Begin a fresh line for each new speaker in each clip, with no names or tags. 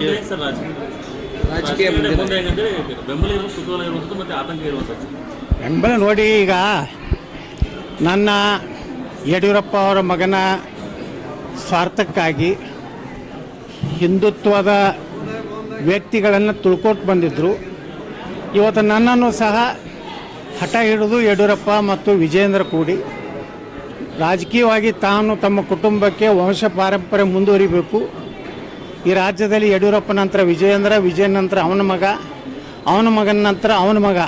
ಹೇಗೆ ಸರ್ ರಾಜಕೀಯ
ರಾಜಕೀಯ
ರಾಜಕೀಯ ಮುಂದೆ ಹೆಂಗಂದ್ರೆ ಬೆಂಬಲ ಇರುವ ಕುತೂಹಲ ಇರುವಂಥದ್ದು ಮತ್ತೆ ಆತಂಕ ಇರುವಂಥದ್ದು
ಬೆಂಬಲ ನೋಡಿ ಈಗ ನನ್ನ ಯಡಿಯೂರಪ್ಪ ಅವರ ಮಗನ ಸ್ವಾರ್ಥಕ್ಕಾಗಿ ಹಿಂದುತ್ವದ ವ್ಯಕ್ತಿಗಳನ್ನು ತುಳ್ಕೊಟ್ಟು ಬಂದಿದ್ದರು ಇವತ್ತು ನನ್ನನ್ನು ಸಹ ಹಠ ಹಿಡಿದು ಯಡಿಯೂರಪ್ಪ ಮತ್ತು ವಿಜೇಂದ್ರ ಕೂಡಿ ರಾಜಕೀಯವಾಗಿ ತಾನು ತಮ್ಮ ಕುಟುಂಬಕ್ಕೆ ವಂಶ ಪಾರಂಪರೆ ಮುಂದುವರಿಬೇಕು. ಈ ರಾಜ್ಯದಲ್ಲಿ ಯಡಿಯೂರಪ್ಪ ನಂತರ ವಿಜಯೇಂದ್ರ ವಿಜಯನ್ ನಂತರ ಅವನ ಮಗ, ಅವನ ಮಗನ ನಂತರ ಅವನ ಮಗ.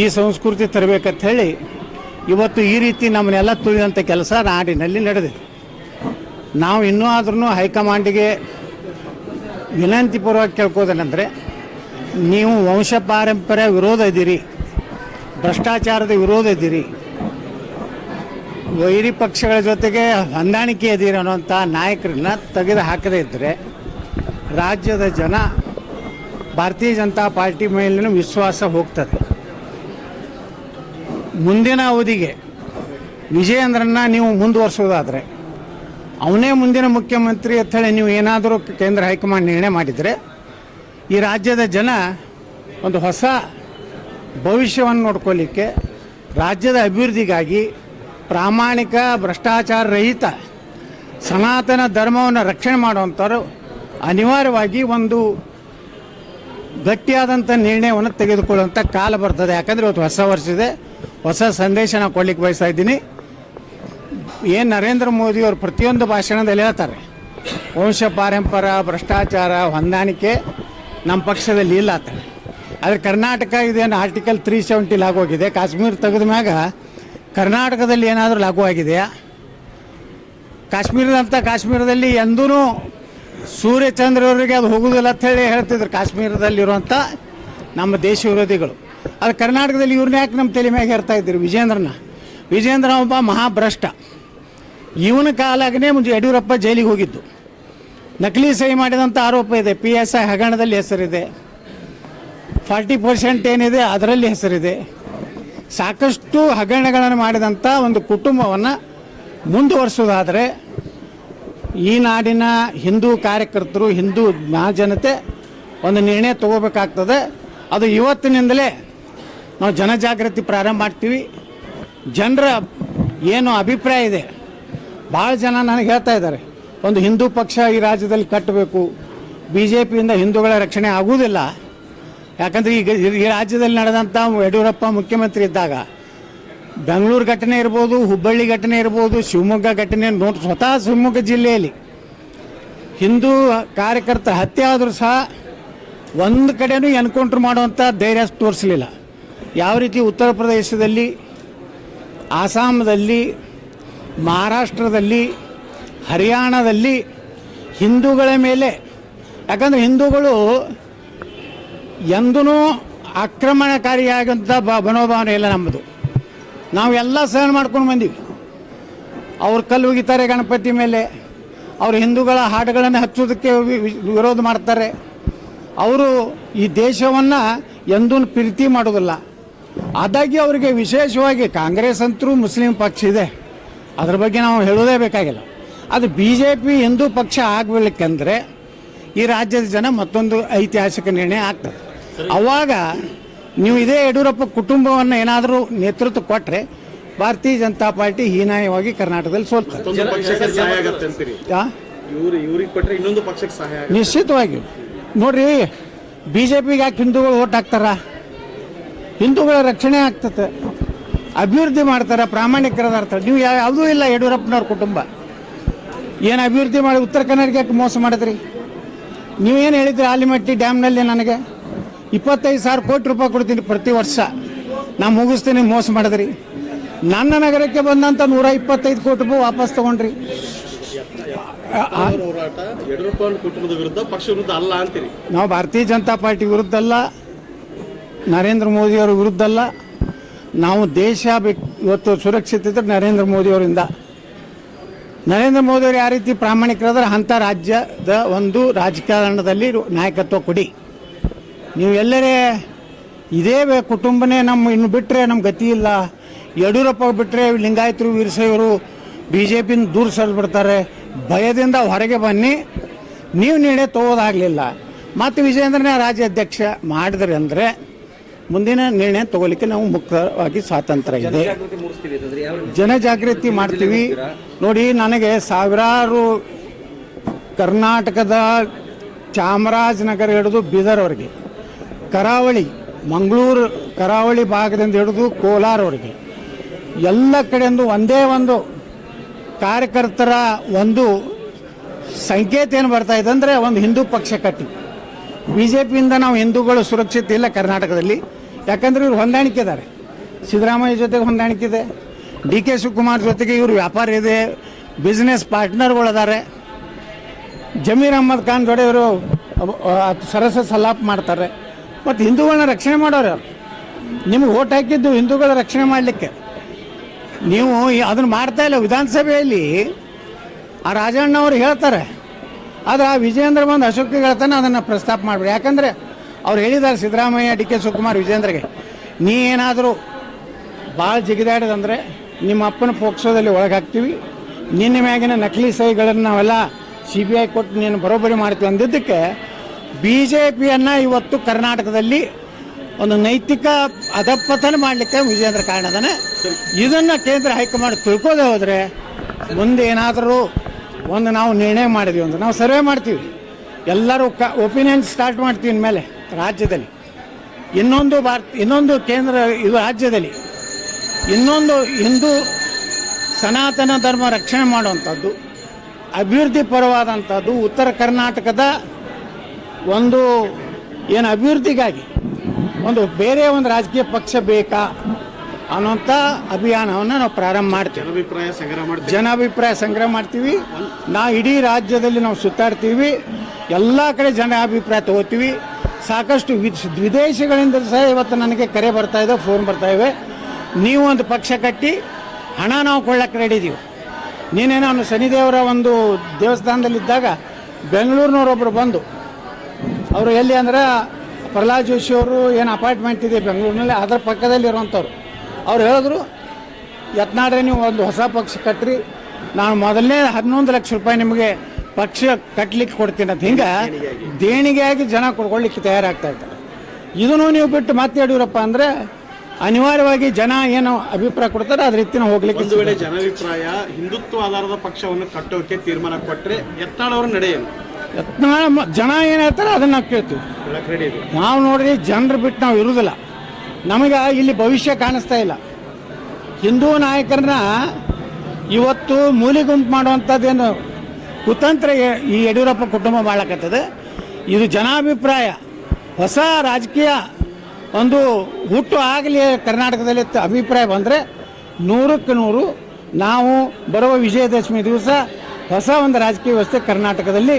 ಈ ಸಂಸ್ಕೃತಿ ತರಬೇಕಂತ ಹೇಳಿ ಇವತ್ತು ಈ ರೀತಿ ನಮ್ಮನ್ನೆಲ್ಲ ತುಳಿಯುವಂಥ ಕೆಲಸ ನಾಡಿನಲ್ಲಿ ನಡೆದಿದೆ. ನಾವು ಇನ್ನೂ ಆದ್ರೂ ಹೈಕಮಾಂಡಿಗೆ ವಿನಂತಿಪೂರ್ವಕ ಕೇಳ್ಕೋದೇನೆಂದರೆ, ನೀವು ವಂಶ ಪಾರಂಪರ್ಯ ವಿರೋಧ ಇದ್ದೀರಿ, ಭ್ರಷ್ಟಾಚಾರದ ವಿರೋಧ ಇದ್ದೀರಿ ವೈರಿ ಪಕ್ಷಗಳ ಜೊತೆಗೆ ಹೊಂದಾಣಿಕೆ ಇದೀರಿ ಅನ್ನೋಂಥ ನಾಯಕರನ್ನ ತೆಗೆದು ಹಾಕದೇ ಇದ್ದರೆ ರಾಜ್ಯದ ಜನ ಭಾರತೀಯ ಜನತಾ ಪಾರ್ಟಿ ಮೇಲಿನ ವಿಶ್ವಾಸ ಹೋಗ್ತದೆ. ಮುಂದಿನ ಅವಧಿಗೆ ವಿಜಯೇಂದ್ರನ್ನ ನೀವು ಮುಂದುವರಿಸೋದಾದರೆ, ಅವನೇ ಮುಂದಿನ ಮುಖ್ಯಮಂತ್ರಿ ಅಂತ ಹೇಳಿ ನೀವು ಏನಾದರೂ ಕೇಂದ್ರ ಹೈಕಮಾಂಡ್ ನಿರ್ಣಯ ಮಾಡಿದರೆ, ಈ ರಾಜ್ಯದ ಜನ ಒಂದು ಹೊಸ ಭವಿಷ್ಯವನ್ನು ನೋಡ್ಕೊಳ್ಳಿಕ್ಕೆ ರಾಜ್ಯದ ಅಭಿವೃದ್ಧಿಗಾಗಿ ಪ್ರಾಮಾಣಿಕ, ಭ್ರಷ್ಟಾಚಾರ ರಹಿತ, ಸನಾತನ ಧರ್ಮವನ್ನು ರಕ್ಷಣೆ ಮಾಡುವಂಥವ್ರು ಅನಿವಾರ್ಯವಾಗಿ ಒಂದು ಗಟ್ಟಿಯಾದಂಥ ನಿರ್ಣಯವನ್ನು ತೆಗೆದುಕೊಳ್ಳುವಂಥ ಕಾಲ ಬರ್ತದೆ. ಯಾಕಂದರೆ ಇವತ್ತು ಹೊಸ ವರ್ಷ ಇದೆ. ಹೊಸ ಸಂದೇಶ ನಾನು ಕೊಡ್ಲಿಕ್ಕೆ ಬಯಸ್ತಾ ಇದ್ದೀನಿ. ಏನು ನರೇಂದ್ರ ಮೋದಿ ಅವರು ಪ್ರತಿಯೊಂದು ಭಾಷಣದಲ್ಲಿ ಹೇಳ್ತಾರೆ. ವಂಶ ಪಾರಂಪರ, ಭ್ರಷ್ಟಾಚಾರ, ಹೊಂದಾಣಿಕೆ ನಮ್ಮ ಪಕ್ಷದಲ್ಲಿ ಇಲ್ಲ ಆತ ಆದರೆ ಕರ್ನಾಟಕ ಇದೇನು ಆರ್ಟಿಕಲ್ ತ್ರೀ ಸೆವೆಂಟಿ ಆಗೋಗಿದೆ ಕಾಶ್ಮೀರ ತೆಗೆದ ಮ್ಯಾಗ ಕರ್ನಾಟಕದಲ್ಲಿ ಏನಾದರೂ ಲಾಗು ಆಗಿದೆಯಾ? ಕಾಶ್ಮೀರದಂಥ ಕಾಶ್ಮೀರದಲ್ಲಿ ಎಂದೂ ಸೂರ್ಯಚಂದ್ರವರಿಗೆ ಅದು ಹೋಗುವುದಿಲ್ಲ ಅಂತ ಹೇಳಿ ಹೇಳ್ತಿದ್ರು ಕಾಶ್ಮೀರದಲ್ಲಿರುವಂಥ ನಮ್ಮ ದೇಶ ವಿರೋಧಿಗಳು. ಅದು ಕರ್ನಾಟಕದಲ್ಲಿ ಇವ್ರನ್ನ ಯಾಕೆ ನಮ್ಮ ತಲೆ ಮ್ಯಾಗೆ ಹೇರ್ತಾ ಇದ್ದರು ವಿಜೇಂದ್ರನ? ವಿಜೇಂದ್ರ ಒಬ್ಬ ಮಹಾಭ್ರಷ್ಟ. ಇವನ ಕಾಲಾಗನೇ ಮುಂಚೆ ಯಡಿಯೂರಪ್ಪ ಜೈಲಿಗೆ ಹೋಗಿದ್ದು. ನಕಲಿ ಸಹಿ ಮಾಡಿದಂಥ ಆರೋಪ ಇದೆ. ಪಿ ಎಸ್ ಐ ಹಗರಣದಲ್ಲಿ ಹೆಸರಿದೆ. ಫಾರ್ಟಿ ಪರ್ಸೆಂಟ್ ಏನಿದೆ ಅದರಲ್ಲಿ ಹೆಸರಿದೆ. ಸಾಕಷ್ಟು ಹಗರಣಗಳನ್ನು ಮಾಡಿದಂಥ ಒಂದು ಕುಟುಂಬವನ್ನು ಮುಂದುವರಿಸೋದಾದರೆ ಈ ನಾಡಿನ ಹಿಂದೂ ಕಾರ್ಯಕರ್ತರು, ಹಿಂದೂ ಜನತೆ ಒಂದು ನಿರ್ಣಯ ತಗೋಬೇಕಾಗ್ತದೆ. ಅದು ಇವತ್ತಿನಿಂದಲೇ ನಾವು ಜನಜಾಗೃತಿ ಪ್ರಾರಂಭ ಮಾಡ್ತೀವಿ. ಜನರ ಏನು ಅಭಿಪ್ರಾಯ ಇದೆ? ಭಾಳ ಜನ ನನಗೆ ಹೇಳ್ತಾ ಇದ್ದಾರೆ, ಒಂದು ಹಿಂದೂ ಪಕ್ಷ ಈ ರಾಜ್ಯದಲ್ಲಿ ಕಟ್ಟಬೇಕು ಬಿ ಜೆ ಪಿಯಿಂದ ಹಿಂದೂಗಳ ರಕ್ಷಣೆ ಆಗುವುದಿಲ್ಲ. ಯಾಕಂದರೆ ಈಗ ಈ ರಾಜ್ಯದಲ್ಲಿ ನಡೆದಂಥ ಯಡಿಯೂರಪ್ಪ ಮುಖ್ಯಮಂತ್ರಿ ಇದ್ದಾಗ ಬೆಂಗಳೂರು ಘಟನೆ ಇರ್ಬೋದು, ಹುಬ್ಬಳ್ಳಿ ಘಟನೆ ಇರ್ಬೋದು, ಶಿವಮೊಗ್ಗ ಘಟನೆ, ನೋಡಿ ಸ್ವತಃ ಶಿವಮೊಗ್ಗ ಜಿಲ್ಲೆಯಲ್ಲಿ ಹಿಂದೂ ಕಾರ್ಯಕರ್ತ ಹತ್ಯೆ ಆದರೂ ಸಹ ಒಂದು ಕಡೆನೂ ಎನ್ಕೌಂಟ್ರ್ ಮಾಡುವಂಥ ಧೈರ್ಯ ತೋರಿಸಲಿಲ್ಲ. ಯಾವ ರೀತಿ ಉತ್ತರ ಪ್ರದೇಶದಲ್ಲಿ ಆಸಾಮದಲ್ಲಿ ಮಹಾರಾಷ್ಟ್ರದಲ್ಲಿ, ಹರಿಯಾಣದಲ್ಲಿ ಹಿಂದೂಗಳ ಮೇಲೆ, ಯಾಕಂದರೆ ಹಿಂದೂಗಳು ಎಂದೂ ಆಕ್ರಮಣಕಾರಿಯಾಗಂಥ ಬ ಮನೋಭಾವನೆ ಇಲ್ಲ ನಮ್ಮದು. ನಾವು ಎಲ್ಲ ಸಹನ ಮಾಡ್ಕೊಂಡು ಬಂದೀವಿ. ಅವ್ರು ಕಲ್ಲು ಒಗಿತಾರೆ ಗಣಪತಿ ಮೇಲೆ, ಅವರು ಹಿಂದೂಗಳ ಹಾಡುಗಳನ್ನು ಹಚ್ಚೋದಕ್ಕೆ ವಿರೋಧ ಮಾಡ್ತಾರೆ. ಅವರು ಈ ದೇಶವನ್ನು ಎಂದೂ ಪ್ರೀತಿ ಮಾಡೋದಿಲ್ಲ ಆದಾಗಿ ಅವರಿಗೆ ವಿಶೇಷವಾಗಿ ಕಾಂಗ್ರೆಸ್ ಅಂತರೂ ಮುಸ್ಲಿಂ ಪಕ್ಷ ಇದೆ. ಅದ್ರ ಬಗ್ಗೆ ನಾವು ಹೇಳೋದೇ ಬೇಕಾಗಿಲ್ಲ. ಅದು ಬಿ ಜೆ ಪಿ ಹಿಂದೂ ಪಕ್ಷ ಆಗಬೇಕೆಂದರೆ ಈ ರಾಜ್ಯದ ಜನ ಮತ್ತೊಂದು ಐತಿಹಾಸಿಕ ನಿರ್ಣಯ ಆಗ್ತದೆ. ಅವಾಗ ನೀವು ಇದೇ ಯಡಿಯೂರಪ್ಪ ಕುಟುಂಬವನ್ನು ಏನಾದರೂ ನೇತೃತ್ವ ಕೊಟ್ಟರೆ ಭಾರತೀಯ ಜನತಾ ಪಾರ್ಟಿ ಹೀನಾಯವಾಗಿ ಕರ್ನಾಟಕದಲ್ಲಿ ಸೋಲ್ತಾರೆ
ಮತ್ತೊಂದು ಪಕ್ಷಕ್ಕೆ ಸಹಾಯ ಆಗತ್ತೆ ಅಂತೀರಿ.
ಆ?
ಇವ್ರು ಇವ್ರಿಗೆ ಇನ್ನೊಂದು ಪಕ್ಷಕ್ಕೆ ಸಹಾಯ ಆಗತ್ತೆ.
ನಿಶ್ಚಿತವಾಗಿ. ನೋಡ್ರಿ ಬಿ ಜೆ ಪಿಗೆ ಯಾಕೆ ಹಿಂದೂಗಳು ಓಟ್ ಹಾಕ್ತಾರ? ಹಿಂದೂಗಳ ರಕ್ಷಣೆ ಆಗ್ತದೆ ಅಭಿವೃದ್ಧಿ ಮಾಡ್ತಾರೆ ಪ್ರಾಮಾಣಿಕರದಾರ್ತಾರೆ ನೀವು ಯಾವುದೂ ಇಲ್ಲ ಯಡಿಯೂರಪ್ಪನವ್ರ ಕುಟುಂಬ. ಏನು ಅಭಿವೃದ್ಧಿ ಮಾಡಿ ಉತ್ತರ ಕನ್ನಡಕ್ಕೆ ಯಾಕೆ ಮೋಸ ಮಾಡಿದ್ರಿ? ನೀವೇನು ಹೇಳಿದ್ರಿ ಆಲಿಮಟ್ಟಿ ಡ್ಯಾಮ್ನಲ್ಲಿ ನನಗೆ? ಇಪ್ಪತ್ತೈದು ಸಾವಿರ ಕೋಟಿ ರೂಪಾಯಿ ಕೊಡ್ತೀನಿ ಪ್ರತಿ ವರ್ಷ. ನಾ ಮುಗಿಸ್ತೀನಿ ಮೋಸ ಮಾಡಿದ್ರಿ. ನನ್ನ ನಗರಕ್ಕೆ ಬಂದಂಥ ನೂರ ಇಪ್ಪತ್ತೈದು ಕೋಟಿ ರೂಪಾಯಿ ವಾಪಸ್ ತೊಗೊಂಡ್ರಿ.
ವಿರುದ್ಧ ಪಕ್ಷ ವಿರುದ್ಧ ಅಲ್ಲ ಅಂತೀರಿ?
ನಾವು ಭಾರತೀಯ ಜನತಾ ಪಾರ್ಟಿ ವಿರುದ್ಧ ಅಲ್ಲ ನರೇಂದ್ರ ಮೋದಿಯವ್ರ ವಿರುದ್ಧ ಅಲ್ಲ ನಾವು ದೇಶ ಬೇಕು ಇವತ್ತು ಸುರಕ್ಷಿತ ಇದ್ರೆ ನರೇಂದ್ರ ಮೋದಿಯವರಿಂದ ನರೇಂದ್ರ ಮೋದಿಯವರು ಯಾವ ರೀತಿ ಪ್ರಾಮಾಣಿಕರಾದ್ರೆ ಅಂಥ ರಾಜ್ಯದ ಒಂದು ರಾಜಕಾರಣದಲ್ಲಿ ನಾಯಕತ್ವ ಕೊಡಿ. ನೀವು ಎಲ್ಲರೇ ಇದೇ ಕುಟುಂಬನೇ ನಮ್ಮ ಇನ್ನು ಬಿಟ್ಟರೆ ನಮ್ಮ ಗತಿ ಇಲ್ಲ. ಯಡಿಯೂರಪ್ಪ ಬಿಟ್ಟರೆ ಲಿಂಗಾಯತರು ವೀರಶೈವರು ಬಿ ಜೆ ಪಿನ ದೂರ ಸರಿದ್ಬಿಡ್ತಾರೆ ಭಯದಿಂದ ಹೊರಗೆ ಬನ್ನಿ. ನೀವು ನೀಡೇ ತಗೋದಾಗಲಿಲ್ಲ. ಮತ್ತು ವಿಜೇಂದ್ರನೇ ರಾಜ್ಯಾಧ್ಯಕ್ಷ ಮಾಡಿದ್ರಿ ಅಂದರೆ ಮುಂದಿನ ನಿರ್ಣಯ ತಗೋಲಿಕ್ಕೆ ನಾವು ಮುಕ್ತವಾಗಿ ಸ್ವಾತಂತ್ರ್ಯ ಇದೆ.
ಜಾಗೃತಿ ರೀತಿ?
ಜನಜಾಗೃತಿ ಮಾಡ್ತೀವಿ. ನೋಡಿ ನನಗೆ ಸಾವಿರಾರು ಕರ್ನಾಟಕದ ಚಾಮರಾಜನಗರ ಹಿಡಿದು ಬೀದರ್ವರೆಗೆ ಕರಾವಳಿ, ಮಂಗಳೂರು ಕರಾವಳಿ ಭಾಗದಿಂದ ಹಿಡಿದು ಕೋಲಾರವರೆಗೆ ಎಲ್ಲ ಕಡೆಯಿಂದ ಒಂದೇ ಒಂದು ಕಾರ್ಯಕರ್ತರ ಒಂದು ಸಂಕೇತ ಏನು ಬರ್ತಾ ಇದೆ ಅಂದರೆ ಒಂದು ಹಿಂದೂ ಪಕ್ಷ ಕಟ್ಟಿ. ಬಿ ಜೆ ಪಿಯಿಂದ ನಾವು ಹಿಂದೂಗಳು ಸುರಕ್ಷಿತ ಇಲ್ಲ ಕರ್ನಾಟಕದಲ್ಲಿ. ಯಾಕಂದರೆ ಇವರು ಹೊಂದಾಣಿಕೆ ಇದ್ದಾರೆ ಸಿದ್ದರಾಮಯ್ಯ ಜೊತೆಗೆ ಹೊಂದಾಣಿಕೆ ಇದೆ. ಡಿ ಕೆ ಶಿವಕುಮಾರ್ ಜೊತೆಗೆ ಇವರು ವ್ಯಾಪಾರ ಇದೆ. ಬಿಸ್ನೆಸ್ ಪಾರ್ಟ್ನರ್ಗಳಿದ್ದಾರೆ ಜಮೀರ್ ಅಹ್ಮದ್ ಖಾನ್ ಜೊಡೆ ಇವರು ಸರಸ ಸಲಾಪ್ ಮಾಡ್ತಾರೆ. ಮತ್ತು ಹಿಂದೂಗಳನ್ನ ರಕ್ಷಣೆ ಮಾಡೋರು. ನಿಮ್ಗೆ ಓಟ್ ಹಾಕಿದ್ದು ಹಿಂದೂಗಳ ರಕ್ಷಣೆ ಮಾಡಲಿಕ್ಕೆ. ನೀವು ಅದನ್ನು ಅದನ್ನ ಮಾಡ್ತಾ ಇಲ್ಲ ವಿಧಾನಸಭೆಯಲ್ಲಿ. ಆ ರಾಜಣ್ಣ ಅವರು ಹೇಳ್ತಾರೆ. ಆದರೆ ಆ ವಿಜೇಂದ್ರ ಬಂದು ಅಶೋಕ್ ಹೇಳ್ತಾನೆ, ಅದನ್ನು ಪ್ರಸ್ತಾಪ ಮಾಡಬೇಡಿ. ಯಾಕಂದರೆ ಅವ್ರು ಹೇಳಿದ್ದಾರೆ ಸಿದ್ದರಾಮಯ್ಯ, ಡಿ ಕೆ ಶಿವಕುಮಾರ್ ವಿಜೇಂದ್ರಗೆ ನೀ ಏನಾದರೂ ಭಾಳ ಜಿಗಿದಾಡಿದಂದರೆ ನಿಮ್ಮ ಅಪ್ಪನ ಪೋಕ್ಸೋದಲ್ಲಿ ಒಳಗೆ ಹಾಕ್ತೀವಿ. ನಿನ್ನ ಮ್ಯಾಗಿನ ನಕಲಿ ಸಹಿಗಳನ್ನು ನಾವೆಲ್ಲ ಸಿ ಬಿ ಐ ಕೊಟ್ಟು ನೀನು ಬರೋಬ್ಬರಿ ಮಾಡ್ತೀವಿ ಅಂದಿದ್ದಕ್ಕೆ ಬಿ ಇವತ್ತು ಕರ್ನಾಟಕದಲ್ಲಿ ಒಂದು ನೈತಿಕ ಅಧಪತನ ಮಾಡಲಿಕ್ಕೆ ವಿಜೇಂದ್ರ ಕಾರಣ ಅದಾನೆ. ಇದನ್ನು ಕೇಂದ್ರ ಹೈಕಮಾಂಡ್ ತಿಳ್ಕೊದೇ ಹೋದರೆ ಮುಂದೆ ಏನಾದರೂ ಒಂದು ನಾವು ನಿರ್ಣಯ ಮಾಡಿದ್ವಿ ಒಂದು ನಾವು ಸರ್ವೆ ಮಾಡ್ತೀವಿ. ಎಲ್ಲರೂ ಕ ಒಪಿನಿಯನ್ ಸ್ಟಾರ್ಟ್ ಮಾಡ್ತೀವಿ ಇನ್ಮೇಲೆ ರಾಜ್ಯದಲ್ಲಿ. ಇನ್ನೊಂದು ಭಾರತ, ಇನ್ನೊಂದು ಕೇಂದ್ರ ಇದು ರಾಜ್ಯದಲ್ಲಿ. ಇನ್ನೊಂದು ಹಿಂದೂ ಸನಾತನ ಧರ್ಮ ರಕ್ಷಣೆ ಮಾಡುವಂಥದ್ದು, ಅಭಿವೃದ್ಧಿ ಪರವಾದಂಥದ್ದು ಉತ್ತರ ಕರ್ನಾಟಕದ ಒಂದು ಏನು ಅಭಿವೃದ್ಧಿಗಾಗಿ ಒಂದು ಬೇರೆ ಒಂದು ರಾಜಕೀಯ ಪಕ್ಷ ಬೇಕಾ ಅನ್ನೋಂಥ ಅಭಿಯಾನವನ್ನು ನಾವು ಪ್ರಾರಂಭ ಮಾಡ್ತೀವಿ.
ಜನಾಭಿಪ್ರಾಯ ಸಂಗ್ರಹ ಮಾಡ್ತೀವಿ.
ಜನಾಭಿಪ್ರಾಯ ಸಂಗ್ರಹ ಮಾಡ್ತೀವಿ. ನಾವು ಇಡೀ ರಾಜ್ಯದಲ್ಲಿ ನಾವು ಸುತ್ತಾಡ್ತೀವಿ. ಎಲ್ಲ ಕಡೆ ಜನ ಅಭಿಪ್ರಾಯ ತಗೋತೀವಿ. ಸಾಕಷ್ಟು ವಿದ್- ವಿದೇಶಗಳಿಂದ ಸಹ ಇವತ್ತು ನನಗೆ ಕರೆ ಬರ್ತಾ ಇದೆ ಫೋನ್ ಬರ್ತಾ ಇವೆ. ನೀವು ಒಂದು ಪಕ್ಷ ಕಟ್ಟಿ ಹಣ ನಾವು ಕೊಳ್ಳಕ್ಕೆ ರೆಡಿ ಇದೀವಿ. ನೀನೇ ನಾನು ಶನಿದೇವರ ಒಂದು ದೇವಸ್ಥಾನದಲ್ಲಿದ್ದಾಗ ಬೆಂಗಳೂರಿನವರೊಬ್ಬರು ಬಂದು ಅವರು ಎಲ್ಲಿ ಅಂದ್ರೆ ಪ್ರಹ್ಲಾದ್ ಜೋಶಿ ಅವರು ಏನು ಅಪಾರ್ಟ್ಮೆಂಟ್ ಇದೆ ಬೆಂಗಳೂರಿನಲ್ಲಿ, ಅದರ ಪಕ್ಕದಲ್ಲಿ ಇರುವಂಥವ್ರು. ಅವ್ರು ಹೇಳಿದ್ರು, ಯತ್ನಾಡ್ರೆ ನೀವು ಒಂದು ಹೊಸ ಪಕ್ಷ ಕಟ್ಟ್ರಿ ನಾನು ಮೊದಲನೇ ಹನ್ನೊಂದು ಲಕ್ಷ ರೂಪಾಯಿ ನಿಮಗೆ ಪಕ್ಷ ಕಟ್ಟಲಿಕ್ಕೆ ಕೊಡ್ತೀನಿ ಅಂತ. ಹಿಂಗೆ ದೇಣಿಗೆಯಾಗಿ ಜನ ಕೊಡ್ಕೊಳ್ಳಿಕ್ಕೆ ತಯಾರಾಗ್ತಾ ಇದ್ದಾರೆ. ಇದನ್ನು ನೀವು ಬಿಟ್ಟು ಮತ್ತೆ ಯಡಿಯೂರಪ್ಪ ಅಂದರೆ ಅನಿವಾರ್ಯವಾಗಿ ಜನ ಏನು ಅಭಿಪ್ರಾಯ ಕೊಡ್ತಾರೆ, ಅದ್ರ ನಾವು ಹೋಗ್ಲಿಕ್ಕೆ
ಒಂದು ವೇಳೆ ಜನಾಭಿಪ್ರಾಯ, ಹಿಂದುತ್ವ ಆಧಾರದ ಪಕ್ಷವನ್ನು ಕಟ್ಟೋಕೆ ತೀರ್ಮಾನ ಕೊಟ್ಟರೆ ಎತ್ತಾಳವರು ನಡೆಯಲು
ಯತ್ನಾಳ ಜನ ಏನು ಹೇಳ್ತಾರೆ ಅದನ್ನು ನಾವು ಕೇಳ್ತೀವಿ ನಾವು ನೋಡ್ರಿ ಜನರು ಬಿಟ್ಟು ನಾವು ಇರುವುದಿಲ್ಲ. ನಮಗೆ ಇಲ್ಲಿ ಭವಿಷ್ಯ ಕಾಣಿಸ್ತಾ ಇಲ್ಲ. ಹಿಂದೂ ನಾಯಕರನ್ನ ಇವತ್ತು ಮೂಲಿ ಗುಂಪು ಮಾಡುವಂಥದ್ದೇನು ಕುತಂತ್ರ ಈ ಯಡಿಯೂರಪ್ಪ ಕುಟುಂಬ ಮಾಡಕತ್ತದೆ ಇದು ಜನಾಭಿಪ್ರಾಯ. ಹೊಸ ರಾಜಕೀಯ ಒಂದು ಹುಟ್ಟು ಆಗಲಿ ಕರ್ನಾಟಕದಲ್ಲಿ ಅಭಿಪ್ರಾಯ ಬಂದರೆ ನೂರಕ್ಕೆ ನೂರು ನಾವು ಬರುವ ವಿಜಯದಶಮಿ ದಿವಸ ಹೊಸ ಒಂದು ರಾಜಕೀಯ ವ್ಯವಸ್ಥೆ ಕರ್ನಾಟಕದಲ್ಲಿ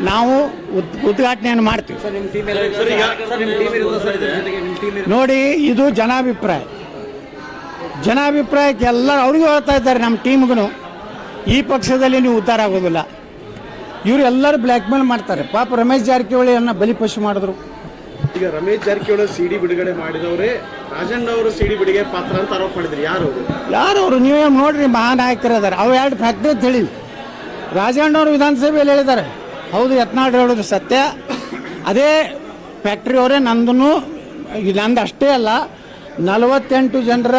ನಾವು ಉದ್ ಉದ್ಘಾಟನೆಯನ್ನು ಮಾಡ್ತೀವಿ. ನೋಡಿ ಇದು ಜನಾಭಿಪ್ರಾಯ. ಜನಾಭಿಪ್ರಾಯಕ್ಕೆ ಎಲ್ಲರೂ ಅವ್ರಿಗೂ ಹೇಳ್ತಾ ಇದ್ದಾರೆ ನಮ್ಮ ಟೀಮ್ಗೂ ಈ ಪಕ್ಷದಲ್ಲಿ ನೀವು ಉದ್ಧಾರ ಆಗೋದಿಲ್ಲ. ಇವರು ಎಲ್ಲರೂ ಬ್ಲ್ಯಾಕ್ ಮೇಲ್ ಮಾಡ್ತಾರೆ. ಪಾಪ ರಮೇಶ್ ಜಾರಕಿಹೊಳಿಯನ್ನ ಬಲಿಪಶು ಮಾಡಿದ್ರು.
ಈಗ ರಮೇಶ್ ಜಾರಕಿಹೊಳಿ ಸಿಡಿ ಬಿಡುಗಡೆ ಮಾಡಿದವರೇ ರಾಜಣ್ಣ ಅವರು ಸಿಡಿ ಬಿಡುಗಡೆ ಪಾತ್ರ ಅಂತ ಆರೋಪ ಮಾಡಿದ್ರು. ಯಾರು
ಯಾರು ಅವರು? ನೀವೇ ನೋಡ್ರಿ ಮಹಾನಾಯಕರು ಅದಾರೆ ಅವು ಎರಡು ಫ್ಯಾಕ್ಟ್ರಿ ಅಂತ ಹೇಳಿ ರಾಜಣ್ಣವರು ವಿಧಾನಸಭೆಯಲ್ಲಿ ಹೇಳಿದ್ದಾರೆ. ಹೌದು, ಯತ್ನಾಳ್ ಹೇಳೋದು ಸತ್ಯ. ಅದೇ ಫ್ಯಾಕ್ಟ್ರಿ ಅವರೇ ನಂದು ನಂದು ಅಷ್ಟೇ ಅಲ್ಲ, ನಲವತ್ತೆಂಟು ಜನರ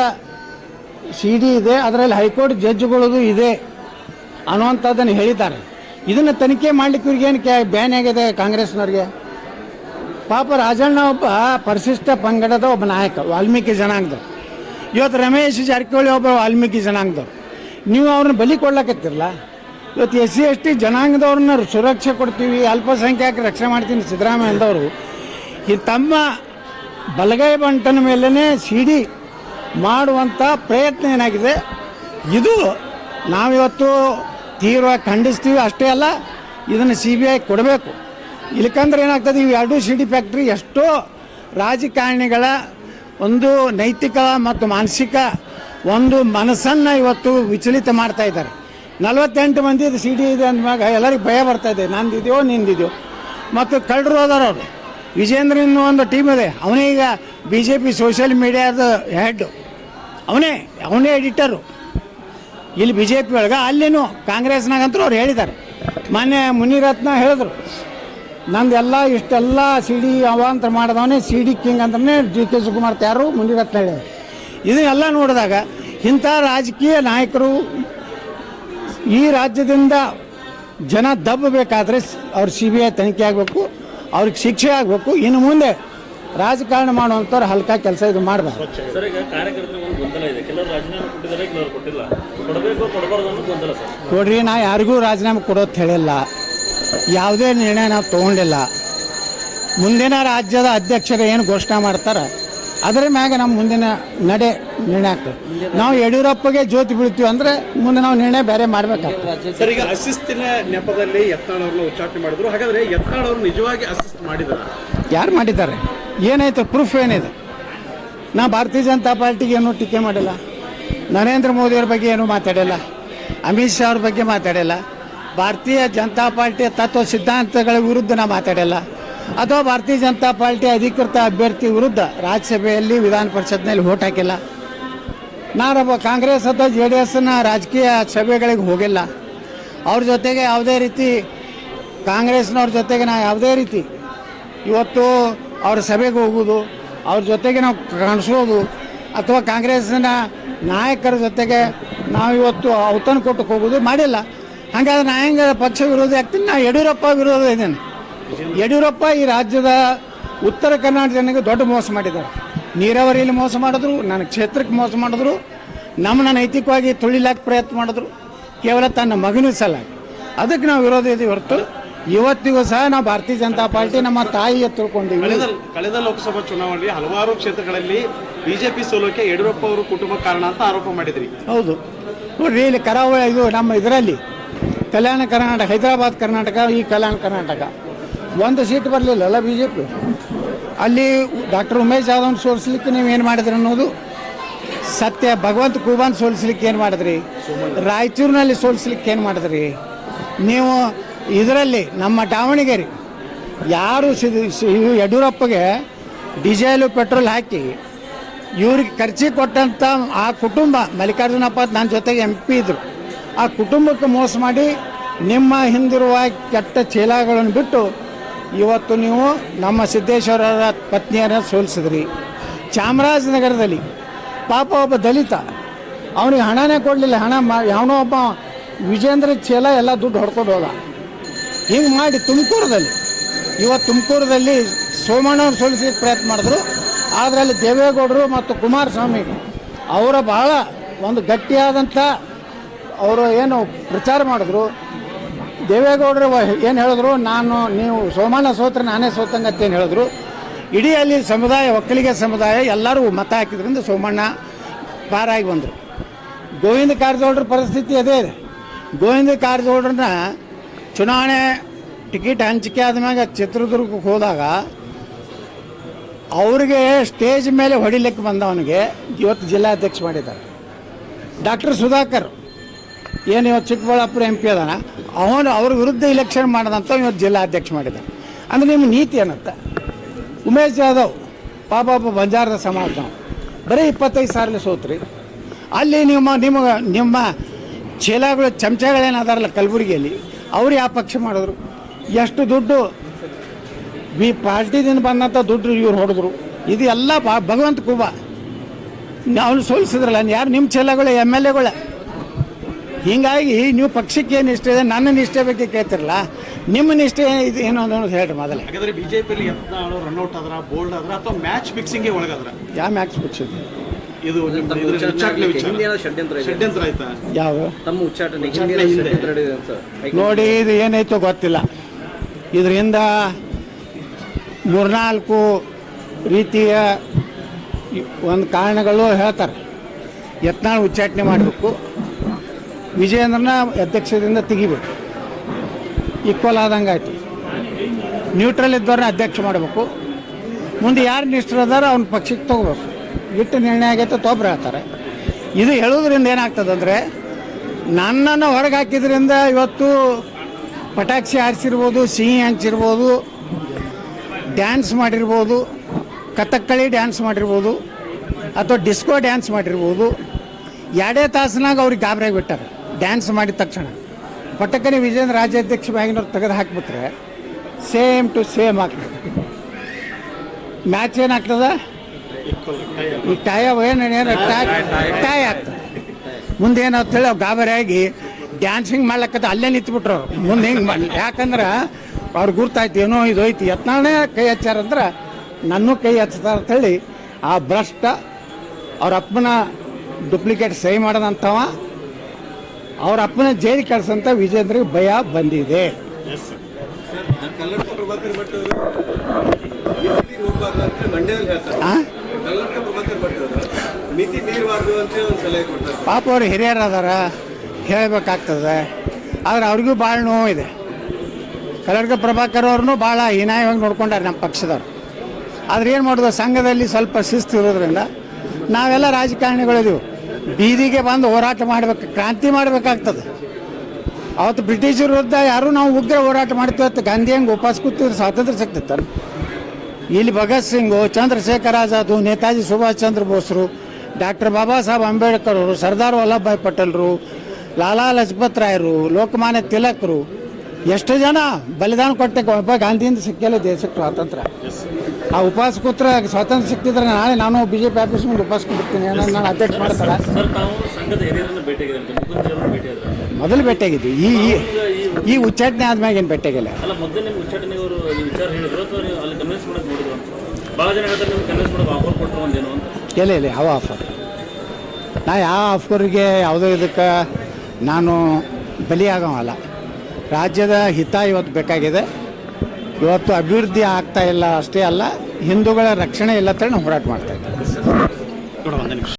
ಸಿ ಡಿ ಇದೆ, ಅದರಲ್ಲಿ ಹೈಕೋರ್ಟ್ ಜಡ್ಜ್ಗಳದು ಇದೆ ಅನ್ನುವಂಥದ್ದನ್ನು ಹೇಳಿದ್ದಾರೆ. ಇದನ್ನು ತನಿಖೆ ಮಾಡಲಿಕ್ಕೆ ಇವ್ರಿಗೇನು ಕ್ಯಾ ಬ್ಯಾನ್ ಆಗಿದೆ ಕಾಂಗ್ರೆಸ್ನವ್ರಿಗೆ? ಪಾಪ ರಾಜಣ್ಣ ಒಬ್ಬ ಪರಿಶಿಷ್ಟ ಪಂಗಡದ ಒಬ್ಬ ನಾಯಕ, ವಾಲ್ಮೀಕಿ ಜನಾಂಗದ. ಇವತ್ತು ರಮೇಶ್ ಜಾರಕಿಹೊಳಿ ಒಬ್ಬ ವಾಲ್ಮೀಕಿ ಜನಾಂಗದವ್ರು ನೀವು ಅವ್ರನ್ನ ಬಲಿ ಕೊಡ್ಲಕತ್ತಿರಲ್ಲ? ಇವತ್ತು ಎಸ್ ಸಿ, ಎಸ್ ಟಿ ಜನಾಂಗದವ್ರನ್ನ ಸುರಕ್ಷೆ ಕೊಡ್ತೀವಿ ಅಲ್ಪಸಂಖ್ಯಾತ ರಕ್ಷಣೆ ಮಾಡ್ತೀನಿ ಸಿದ್ದರಾಮಯ್ಯ ಅಂದವರು ಈ ತಮ್ಮ ಬಲಗೈ ಬಂಟನ ಮೇಲೇ ಸಿಡಿ ಮಾಡುವಂಥ ಪ್ರಯತ್ನ ಏನಾಗಿದೆ? ಇದು ನಾವಿವತ್ತು ತೀವ್ರವಾಗಿ ಖಂಡಿಸ್ತೀವಿ, ಅಷ್ಟೇ ಅಲ್ಲ, ಇದನ್ನು ಸಿ ಬಿ ಐ ಕೊಡಬೇಕು ಇಲ್ಲಿಕಂದ್ರೆ ಏನಾಗ್ತದೆ ಇವು ಎರಡೂ ಸಿ ಡಿ ಫ್ಯಾಕ್ಟ್ರಿ ಎಷ್ಟೋ ರಾಜಕಾರಣಿಗಳ ಒಂದು ನೈತಿಕ ಮತ್ತು ಮಾನಸಿಕ ಒಂದು ಮನಸ್ಸನ್ನು ಇವತ್ತು ವಿಚಲಿತ ಮಾಡ್ತಾ ಇದ್ದಾರೆ. ನಲವತ್ತೆಂಟು ಮಂದಿದು ಸಿ ಡಿ ಇದೆ ಅಂದಮ್ಯಾಗ ಎಲ್ಲರಿಗೆ ಭಯ ಬರ್ತಾ ಇದೆ. ನಂದಿದೆಯೋ, ನಿಂದಿದೆಯೋ? ಮತ್ತು ಕಳ್ಳರು ಹೋದಾರ ಅವರು. ವಿಜೇಂದ್ರನ್ ಒಂದು ಟೀಮ್ ಇದೆ. ಅವನೇ ಈಗ ಬಿ ಜೆ ಪಿ ಸೋಷಿಯಲ್ ಮೀಡಿಯಾದ ಹೆಡ್ ಅವನೇ ಅವನೇ ಎಡಿಟರು ಇಲ್ಲಿ ಬಿ ಜೆ ಪಿ ಒಳಗೆ ಅಲ್ಲಿನೂ ಕಾಂಗ್ರೆಸ್ನಾಗಂತೂ ಅವ್ರು ಹೇಳಿದ್ದಾರೆ ಮೊನ್ನೆ ಮುನಿರತ್ನ ಹೇಳಿದ್ರು. ನಂದೆಲ್ಲ ಇಷ್ಟೆಲ್ಲ ಸಿ ಡಿ ಅವಾಂತರ ಮಾಡಿದವನೇ ಸಿ ಡಿ ಕಿಂಗ್ ಅಂದ್ರೆ ಡಿ ಕೆ ಶಿವಕುಮಾರ್ ಯಾರು ಮುನಿರತ್ನ ಹೇಳಿದ್ರು. ಇದನ್ನೆಲ್ಲ ನೋಡಿದಾಗ ಇಂಥ ರಾಜಕೀಯ ನಾಯಕರು ಈ ರಾಜ್ಯದಿಂದ ಜನ ದಬ್ಬಬೇಕಾದ್ರೆ ಅವ್ರ ಸಿ ಬಿ ಐ ತನಿಖೆ ಆಗಬೇಕು ಅವ್ರಿಗೆ ಶಿಕ್ಷೆ ಆಗಬೇಕು. ಇನ್ನು ಮುಂದೆ ರಾಜಕಾರಣ ಮಾಡುವಂಥವ್ರು ಹಲ್ಕ ಕೆಲಸ ಇದು ಮಾಡಬಾರ್ದು.
ಕೊಡ್ರಿ ಈಗ ಒಂದು ಗೊಂದಲ ಇದೆ. ಕೆಲವರು ರಾಜೀನಾಮೆ ಕೊಟ್ಟಿದ್ದಾರೆ ಕೆಲವರು ಕೊಟ್ಟಿಲ್ಲ. ಕೊಡಬೇಕು ಕೊಡಬಾರ್ದು ಅನ್ನೋ ಗೊಂದಲ ಸರ್.
ನೋಡ್ರಿ ನಾ ಯಾರಿಗೂ ರಾಜೀನಾಮೆ ಕೊಡೋದು ಹೇಳಿಲ್ಲ. ಯಾವುದೇ ನಿರ್ಣಯ ನಾವು ತೊಗೊಂಡಿಲ್ಲ. ಮುಂದಿನ ರಾಜ್ಯದ ಅಧ್ಯಕ್ಷರು ಏನು ಘೋಷಣೆ ಮಾಡ್ತಾರೆ? ಅದರ ಮ್ಯಾಗ ನಮ್ಮ ಮುಂದಿನ ನಡೆ ನಿರ್ಣಯ ಆಗ್ತದೆ. ನಾವು ಯಡಿಯೂರಪ್ಪಗೆ ಜ್ಯೋತಿ ಬೀಳ್ತೀವಿ ಅಂದ್ರೆ ಮುಂದೆ ನಾವು ನಿರ್ಣಯ ಬೇರೆ ಮಾಡ್ಬೇಕಾಗ್ತದೆ.
ಸರ್ ಈಗ ಅಸಿಸ್ತಿನ ನೆಪದಲ್ಲಿ ಯತ್ನಾಳ್ ಅವ್ರನ್ನ ಉಚ್ಚಾಟನೆ ಮಾಡಿದ್ರು. ಹಾಗಾದ್ರೆ ಯತ್ನಾಳ್ ಅವರು ನಿಜವಾಗಿ ಅಸಿಸ್ಟ್ ಮಾಡಿದಾರ?
ಯಾರು ಮಾಡಿದ್ದಾರೆ? ಏನಾಯ್ತು? ಪ್ರೂಫ್ ಏನಿದೆ? ನಾ ಭಾರತೀಯ ಜನತಾ ಪಾರ್ಟಿಗೆ ಏನು ಟೀಕೆ ಮಾಡಿಲ್ಲ. ನರೇಂದ್ರ ಮೋದಿಯವ್ರ ಬಗ್ಗೆ ಏನೂ ಮಾತಾಡಿಲ್ಲ. ಅಮಿತ್ ಶಾ ಅವ್ರ ಬಗ್ಗೆ ಮಾತಾಡಿಲ್ಲ. ಭಾರತೀಯ ಜನತಾ ಪಾರ್ಟಿಯ ತತ್ವ ಸಿದ್ಧಾಂತಗಳ ವಿರುದ್ಧ ನಾ ಮಾತಾಡಿಲ್ಲ. ಅಥವಾ ಭಾರತೀಯ ಜನತಾ ಪಾರ್ಟಿ ಅಧಿಕೃತ ಅಭ್ಯರ್ಥಿ ವಿರುದ್ಧ ರಾಜ್ಯಸಭೆಯಲ್ಲಿ ವಿಧಾನ ಪರಿಷತ್ನಲ್ಲಿ ಓಟ್ ಹಾಕಿಲ್ಲ. ನಾನೊಬ್ಬ ಕಾಂಗ್ರೆಸ್ ಅಥವಾ ಜೆ ಡಿ ಎಸ್ನ ರಾಜಕೀಯ ಸಭೆಗಳಿಗೆ ಹೋಗಿಲ್ಲ. ಅವ್ರ ಜೊತೆಗೆ ಯಾವುದೇ ರೀತಿ ಕಾಂಗ್ರೆಸ್ನವ್ರ ಜೊತೆಗೆ ನಾ ಯಾವುದೇ ರೀತಿ ಇವತ್ತು ಅವ್ರ ಸಭೆಗೆ ಹೋಗೋದು, ಅವ್ರ ಜೊತೆಗೆ ನಾವು ಕಾಣಿಸೋದು ಅಥವಾ ಕಾಂಗ್ರೆಸ್ನ ನಾಯಕರ ಜೊತೆಗೆ ನಾವು ಇವತ್ತು ಔತಣ ಕೊಟ್ಟಕ್ಕೆ ಹೋಗೋದು ಮಾಡಿಲ್ಲ. ಹಾಗಾದ್ರೆ ನಾ ಹೆಂಗ ಪಕ್ಷ ವಿರೋಧಿ ಆಗ್ತೀನಿ? ನಾ ಯಡಿಯೂರಪ್ಪ ವಿರೋಧ ಇದ್ದೇನೆ. ಯಡಿಯೂರಪ್ಪ ಈ ರಾಜ್ಯದ ಉತ್ತರ ಕರ್ನಾಟಕ ಜನಕ್ಕೆ ದೊಡ್ಡ ಮೋಸ ಮಾಡಿದ್ದಾರೆ. ನೀರಾವರಿಯಲ್ಲಿ ಮೋಸ ಮಾಡಿದ್ರು ನನ್ನ ಕ್ಷೇತ್ರಕ್ಕೆ ಮೋಸ ಮಾಡಿದ್ರು ನಮ್ಮನ್ನ ನೈತಿಕವಾಗಿ ತುಳಿಲಾಕ ಪ್ರಯತ್ನ ಮಾಡಿದ್ರು ಕೇವಲ ತನ್ನ ಮಗನ ಸಲ. ಅದಕ್ಕೆ ನಾವು ವಿರೋಧ ಇದೀವಿ ಹೊರತು ಇವತ್ತಿಗೂ ಸಹ ನಾವು ಭಾರತೀಯ ಜನತಾ ಪಾರ್ಟಿ ನಮ್ಮ ತಾಯಿಯ ತಿಳ್ಕೊಂಡಿವಿ.
ಕಳೆದ ಕಳೆದ ಲೋಕಸಭಾ ಚುನಾವಣೆಯಲ್ಲಿ ಹಲವಾರು ಕ್ಷೇತ್ರಗಳಲ್ಲಿ ಬಿಜೆಪಿ ಸೋಲೋಕೆ ಯಡಿಯೂರಪ್ಪ ಅವರು ಕುಟುಂಬ ಕಾರಣ ಅಂತ ಆರೋಪ ಮಾಡಿದ್ರಿ.
ಹೌದು. ನೋಡ್ರಿ ಇಲ್ಲಿ ಕರಾವಳಿ ಇದು ನಮ್ಮ ಇದರಲ್ಲಿ ಕಲ್ಯಾಣ ಕರ್ನಾಟಕ ಹೈದರಾಬಾದ್ ಕರ್ನಾಟಕ ಈ ಕಲ್ಯಾಣ ಕರ್ನಾಟಕ. ಒಂದು ಸೀಟ್ ಬರಲಿಲ್ಲಲ್ಲ ಬಿ ಜೆ ಪಿ ಅಲ್ಲಿ ಡಾಕ್ಟರ್ ಉಮೇಶ್ ಯಾದವ್ ಸೋಲಿಸ್ಲಿಕ್ಕೆ ನೀವು ಏನು ಮಾಡಿದ್ರಿ ಅನ್ನೋದು? ಸತ್ಯ, ಭಗವಂತ ಕುಬಾನ್ ಸೋಲಿಸ್ಲಿಕ್ಕೆ ಏನು ಮಾಡಿದ್ರಿ? ರಾಯಚೂರಿನಲ್ಲಿ ಸೋಲಿಸ್ಲಿಕ್ಕೆ ಏನು ಮಾಡಿದ್ರಿ? ನೀವು ಇದರಲ್ಲಿ ನಮ್ಮ ದಾವಣಗೆರೆ, ಯಾರು ಯಡಿಯೂರಪ್ಪಗೆ ಡೀಸೆಲು, ಪೆಟ್ರೋಲ್ ಹಾಕಿ ಇವ್ರಿಗೆ ಖರ್ಚಿ ಕೊಟ್ಟಂಥ ಆ ಕುಟುಂಬ ಮಲ್ಲಿಕಾರ್ಜುನಪ್ಪ ನನ್ನ ಜೊತೆಗೆ ಎಂ ಪಿ ಇದ್ರು. ಆ ಕುಟುಂಬಕ್ಕೆ ಮೋಸ ಮಾಡಿ ನಿಮ್ಮ ಹಿಂದಿರುವ ಕೆಟ್ಟ ಚೀಲಗಳನ್ನು ಬಿಟ್ಟು ಇವತ್ತು ನೀವು ನಮ್ಮ ಸಿದ್ದೇಶ್ವರರ ಪತ್ನಿಯರ ಸೋಲಿಸಿದ್ರಿ. ಚಾಮರಾಜನಗರದಲ್ಲಿ ಪಾಪ ಒಬ್ಬ ದಲಿತ, ಅವನಿಗೆ ಹಣನೇ ಕೊಡಲಿಲ್ಲ, ಹಣ ಯಾವನೋ ಒಬ್ಬ ವಿಜೇಂದ್ರ ಚೇಲ ಎಲ್ಲ ದುಡ್ಡು ಹೊಡ್ಕೊಂಡು ಹೋದ. ಹಿಂಗೆ ಮಾಡಿ ತುಮಕೂರದಲ್ಲಿ, ಇವತ್ತು ತುಮಕೂರದಲ್ಲಿ ಸೋಮಣ್ಣವ್ರು ಸೋಲಿಸಲಿಕ್ಕೆ ಪ್ರಯತ್ನ ಮಾಡಿದ್ರು. ಅದರಲ್ಲಿ ದೇವೇಗೌಡರು ಮತ್ತು ಕುಮಾರಸ್ವಾಮಿ, ಅವರ ಬಹಳ ಒಂದು ಗಟ್ಟಿಯಾದಂಥ, ಅವರು ಏನು ಪ್ರಚಾರ ಮಾಡಿದ್ರು. ದೇವೇಗೌಡರು ಏನು ಹೇಳಿದ್ರು? ನಾನು, ನೀವು ಸೋಮಣ್ಣ ಸೋತ್ರ, ನಾನೇ ಸೋತಂಗತ್ತೆ ಏನು ಹೇಳಿದ್ರು? ಇಡೀ ಅಲ್ಲಿ ಸಮುದಾಯ, ಒಕ್ಕಲಿಗ ಸಮುದಾಯ ಎಲ್ಲರೂ ಮತ ಹಾಕಿದ್ರಿಂದ ಸೋಮಣ್ಣ ಪಾರಾಗಿ ಬಂದರು. ಗೋವಿಂದ ಕಾರಜೋಳರ ಪರಿಸ್ಥಿತಿ ಅದೇ ಇದೆ. ಗೋವಿಂದ ಕಾರಜೋಳರನ್ನ ಚುನಾವಣೆ ಟಿಕೆಟ್ ಹಂಚಿಕೆ ಆದಮ್ಯಾಗ ಚಿತ್ರದುರ್ಗಕ್ಕೆ ಹೋದಾಗ ಅವ್ರಿಗೆ ಸ್ಟೇಜ್ ಮೇಲೆ ಹೊಡಿಲಿಕ್ಕೆ ಬಂದವನಿಗೆ ಇವತ್ತು ಜಿಲ್ಲಾಧ್ಯಕ್ಷ ಮಾಡಿದ್ದಾರೆ. ಡಾಕ್ಟರ್ ಸುಧಾಕರ್. ಏನು ಇವತ್ತು ಚಿಕ್ಕಬಳ್ಳಾಪುರ ಎಂ ಪಿ ಅದಾನ? ಅವನು ಅವ್ರ ವಿರುದ್ಧ ಇಲೆಕ್ಷನ್ ಮಾಡದಂತ ಇವತ್ತು ಜಿಲ್ಲಾಧ್ಯಕ್ಷ ಮಾಡಿದ ಅಂದ್ರೆ ನಿಮ್ಮ ನೀತಿ ಏನಂತ? ಉಮೇಶ್ ಜಾಧವ್ ಪಾಪ ಬಂಜಾರದ ಸಮಾಜ. ಬರೀ ಇಪ್ಪತ್ತೈದು ಸಾವಿರ ಸೋತ್ರಿ. ಅಲ್ಲಿ ನಿಮ್ಮ ನಿಮ್ಮ ನಿಮ್ಮ ಚೀಲಗಳು ಚಮಚಗಳೇನಾದಾರಲ್ಲ ಕಲಬುರಗಿಯಲ್ಲಿ, ಅವ್ರು ಯಾವ ಪಕ್ಷ ಮಾಡಿದ್ರು? ಎಷ್ಟು ದುಡ್ಡು? ಬಿ ಪಾರ್ಟಿದಿಂದ ಬಂದಂಥ ದುಡ್ಡು ಇವ್ರು ಹೊಡೆದ್ರು. ಇದು ಎಲ್ಲ ಭಗವಂತ ಕುಬ. ಅವ್ನು ಸೋಲಿಸಿದ್ರಲ್ಲ, ಯಾರು? ನಿಮ್ಮ ಚೀಲಗಳು, ಎಂ ಎಲ್ ಎಗಳೇ? ಹೀಗಾಗಿ ನೀವು ಪಕ್ಷಕ್ಕೆ ಏನು ಇಷ್ಟ ಇದೆ ನನ್ನ ನಿಷ್ಠೆ ಬಗ್ಗೆ ಕೇಳ್ತಿರಲ್ಲ. ನಿಮ್ಮ ನಿಷ್ಠೆ ಇದು ಏನು ಅನ್ನೋದು ಹೇಳಿ ಮೊದಲೇ.
ಹಾಗಾದ್ರೆ ಬಿಜೆಪಿಯಲ್ಲಿ ಯತ್ನಾಳ್ ರನ್ಔಟ್ ಆದ್ರ ಬೋಲ್ಡ್ ಆದ್ರ ಅಥವಾ ಮ್ಯಾಚ್ ಫಿಕ್ಸಿಂಗ್ ಒಳಗಾದ್ರ?
ಯಾವ ಮ್ಯಾಚ್ ಪಕ್ಷ
ಇದು.
ಷಡ್ಯಂತ್ರ ಇದೆ.
ಷಡ್ಯಂತ್ರ ಆಯ್ತಾ?
ಯಾವ
ತಮ್ಮ ಉಚ್ಚಾಟನೆ
ನೋಡಿ ಇದು ಏನಾಯ್ತೋ ಗೊತ್ತಿಲ್ಲ. ಇದರಿಂದ ಮೂರ್ನಾಲ್ಕು ರೀತಿಯ ಒಂದು ಕಾರಣಗಳು ಹೇಳ್ತಾರೆ. ಯತ್ನಾಳ್ ಉಚ್ಚಾಟನೆ ಮಾಡಬೇಕು. ವಿಜಯೇಂದ್ರನ ಅಧ್ಯಕ್ಷದಿಂದ ತೆಗಿಬೇಕು. ಈಕ್ವಲ್ ಆದಂಗೆ ಆಯಿತು. ನ್ಯೂಟ್ರಲ್ ಇದ್ದವ್ರನ್ನ ಅಧ್ಯಕ್ಷ ಮಾಡಬೇಕು. ಮುಂದೆ ಯಾರು ನಿಷ್ಠರದಾರ ಅವ್ನ ಪಕ್ಷಕ್ಕೆ ತಗೋಬೇಕು. ಇಟ್ಟು ನಿರ್ಣಯ ಆಗೈತೆ ತೊಬ್ರು ಹೇಳ್ತಾರೆ. ಇದು ಹೇಳೋದ್ರಿಂದ ಏನಾಗ್ತದಂದರೆ ನನ್ನನ್ನು ಹೊರಗೆ ಹಾಕಿದ್ರಿಂದ ಇವತ್ತು ಪಟಾಕ್ಷಿ ಹಾರಿಸಿರ್ಬೋದು, ಸಿಹಿ ಹಂಚಿರ್ಬೋದು ಡ್ಯಾನ್ಸ್ ಮಾಡಿರ್ಬೋದು, ಕಥಕ್ಕಳಿ ಡ್ಯಾನ್ಸ್ ಮಾಡಿರ್ಬೋದು, ಅಥವಾ ಡಿಸ್ಕೋ ಡ್ಯಾನ್ಸ್ ಮಾಡಿರ್ಬೋದು, ಎರಡೇ ತಾಸಿನಾಗ ಅವ್ರಿಗೆ ಗಾಬರಿಯಾಗಿ ಬಿಟ್ಟಾರೆ ಡ್ಯಾನ್ಸ್ ಮಾಡಿದ ತಕ್ಷಣ ಪಟ್ಟಕ್ಕನೆ ವಿಜೇಂದ್ರ ರಾಜ್ಯಾಧ್ಯಕ್ಷ ಬ್ಯಾಗಿನವ್ರು ತೆಗೆದು ಹಾಕಿಬಿಟ್ರೆ ಸೇಮ್ ಟು ಸೇಮ್ ಆಗ್ತದೆ. ಮ್ಯಾಚ್ ಏನಾಗ್ತದ? ಈ ಟೈ ಏನು ಟಾಯ್ ಆಗ್ತದೆ. ಮುಂದೆ ಏನಾಗ್ತೇಳಿ ಅವು ಗಾಬರಿಯಾಗಿ ಡ್ಯಾನ್ಸಿಂಗ್ ಮಾಡ್ಲಕ್ಕದ ಅಲ್ಲೇ ನಿಂತ್ಬಿಟ್ರು. ಅವ್ರು ಮುಂದೆ ಹಿಂಗೆ ಮಾಡಿ ಯಾಕಂದ್ರೆ ಅವ್ರು ಗುರ್ತಾಯ್ತು, ಏನೋ ಇದು ಐತಿ ಯತ್ನಾಳೇ ಕೈ ಹಚ್ಚಾರಂದ್ರೆ ನನ್ನೂ ಕೈ ಹಚ್ತಾರ ಅಂತೇಳಿ ಆ ಭ್ರಷ್ಟ ಅವ್ರ ಅಪ್ಪನ ಡುಪ್ಲಿಕೇಟ್ ಸಹಿ ಮಾಡದಂಥವ ಅವ್ರ ಅಪ್ಪನ ಜೈಲಿ ಕಳ್ಸಂತ ವಿಜೇಂದ್ರಿಗೆ ಭಯ ಬಂದಿದೆ. ಪಾಪ ಅವ್ರು ಹಿರಿಯರು ಅದಾರ ಹೇಳಬೇಕಾಗ್ತದೆ. ಆದ್ರೆ ಅವ್ರಿಗೂ ಭಾಳ ನೋವು ಇದೆ. ಕಲರ್ಗ ಪ್ರಭಾಕರ್ ಅವ್ರನ್ನೂ ಭಾಳ ಹೀನಾಯವಾಗಿ ನೋಡ್ಕೊಂಡಾರೆ ನಮ್ಮ ಪಕ್ಷದವ್ರು. ಆದ್ರೆ ಏನು ಮಾಡೋದು ಸಂಘದಲ್ಲಿ ಸ್ವಲ್ಪ ಶಿಸ್ತು ಇರೋದ್ರಿಂದ ನಾವೆಲ್ಲ ರಾಜಕಾರಣಿಗಳಿದೀವಿ. ಬೀದಿಗೆ ಬಂದು ಹೋರಾಟ ಮಾಡಬೇಕು, ಕ್ರಾಂತಿ ಮಾಡಬೇಕಾಗ್ತದೆ. ಅವತ್ತು ಬ್ರಿಟಿಷರ ವಿರುದ್ಧ ಯಾರು ನಾವು ಉಗ್ರ ಹೋರಾಟ ಮಾಡ್ತೀವಿ ಅಂತ ಗಾಂಧಿ ಹೆಂಗೆ ಉಪವಾಸ ಕೂತಿದ್ರೆ, ಸ್ವಾತಂತ್ರ್ಯ ಸಿಗ್ತಿತ್ತು ಇಲ್ಲಿ ಭಗತ್ ಸಿಂಗು, ಚಂದ್ರಶೇಖರ್ ಆಜಾದ್, ನೇತಾಜಿ ಸುಭಾಷ್ ಚಂದ್ರ ಬೋಸ್ರು ಡಾಕ್ಟರ್ ಬಾಬಾ ಸಾಹೇಬ್ ಅಂಬೇಡ್ಕರ್ ಅವರು ಸರ್ದಾರ್ ವಲ್ಲಭಭಾಯ್ ಪಟೇಲ್ರು ಲಾಲಾ ಲಜಪತ್ ರಾಯರು ಲೋಕಮಾನ್ಯ ತಿಲಕರು ಎಷ್ಟು ಜನ ಬಲಿದಾನ ಕೊಟ್ಟೆ ಒಬ್ಬ ಗಾಂಧಿಯಿಂದ ಸಿಕ್ಕಲ್ಲ ದೇಶಕ್ಕೆ ಸ್ವಾತಂತ್ರ್ಯ. ಆ ಉಪವಾಸ ಕೂತ್ರ ಸ್ವಾತಂತ್ರ್ಯ ಸಿಕ್ತಿದ್ರೆ ನಾಳೆ ನಾನು ಬಿ ಜೆ ಪಿ ಆಫೀಸ್ ಮುಂದೆ ಉಪವಾಸ ಕೊಡ್ತೀನಿ ನಾನು ಅಧ್ಯಕ್ಷ ಮಾಡ್ತಾರೆ. ಮೊದಲು ಭೇಟಿಯಾಗಿದ್ದು ಈ ಈ- ಈ ಉಚ್ಚಾಟನೆ ಆದ್ಮ್ಯಾಗ ಏನು ಭೇಟಿಯಾಗಿಲ್ಲ. ಇಲ್ಲ ಇಲ್ಲ ಯಾವ ಆಫರ್ ನಾ ಯಾವ ಆಫರ್ಗೆ ಯಾವುದೋ ಇದಕ್ಕೆ ನಾನು ಬಲಿಯಾಗವಲ್ಲ. ರಾಜ್ಯದ ಹಿತ ಇವತ್ತು ಬೇಕಾಗಿದೆ. ಇವತ್ತು ಅಭಿವೃದ್ಧಿ ಆಗ್ತಾ ಇಲ್ಲ ಅಷ್ಟೇ ಅಲ್ಲ, ಹಿಂದೂಗಳ ರಕ್ಷಣೆ ಇಲ್ಲ ತಾನೆ ಹೋರಾಟ ಮಾಡ್ತಾ ಇದ್ದೀವಿ.